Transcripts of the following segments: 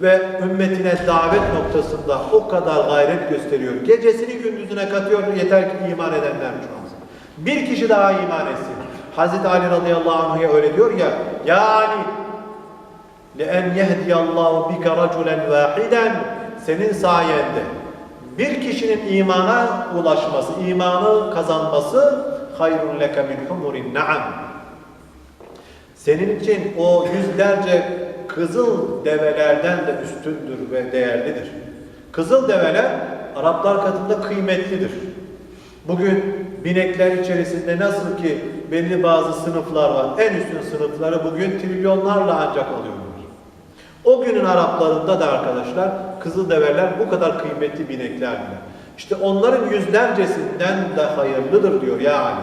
ve ümmetine davet noktasında o kadar gayret gösteriyor. Gecesini gündüzüne katıyor yeter ki iman edenler çoğalsın. Bir kişi daha iman etsin. Hazreti Ali radıyallahu anh'a öyle diyor ya Ya Ali لَاَنْ يَهْدِيَ اللّٰهُ بِكَ رَجُلًا وَاحِدًا Senin sayende bir kişinin imana ulaşması, imanı kazanması hayrun leke min humurin na'am. Senin için o yüzlerce kızıl develerden de üstündür ve değerlidir. Kızıl develer Araplar katında kıymetlidir. Bugün binekler içerisinde nasıl ki belli bazı sınıflar var. En üstün sınıfları bugün trilyonlarla ancak alıyorlar. O günün Araplarında da arkadaşlar kızıl develer bu kadar kıymetli bineklerdiler. İşte onların yüzlercesinden de hayırlıdır diyor ya.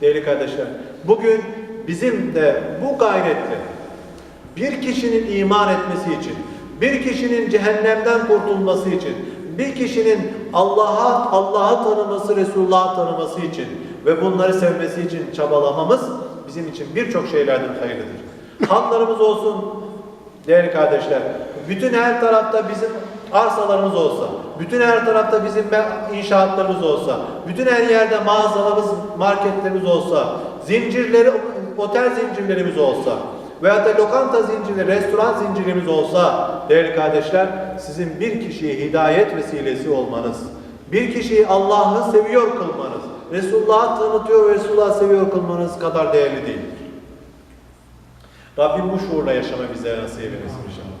Değerli kardeşler, bugün bizim de bu gayretle bir kişinin iman etmesi için, bir kişinin cehennemden kurtulması için, bir kişinin Allah'a Allah'ı tanıması, Resulullah'ı tanıması için ve bunları sevmesi için çabalamamız bizim için birçok şeylerden hayırlıdır. Hanlarımız olsun değerli kardeşler. Bütün her tarafta bizim arsalarımız olsa, bütün her tarafta bizim inşaatlarımız olsa, bütün her yerde mağazalarımız, marketlerimiz olsa, zincirleri, otel zincirlerimiz olsa veyahut da lokanta zincirleri, restoran zincirimiz olsa değerli kardeşler sizin bir kişiye hidayet vesilesi olmanız, bir kişiyi Allah'ı seviyor kılmanız, Resulullah'ı tanıtıyor ve Resulullah'ı seviyor kılmanız kadar değerli değildir. Rabbim bu şuurla yaşama bize nasip eylesin.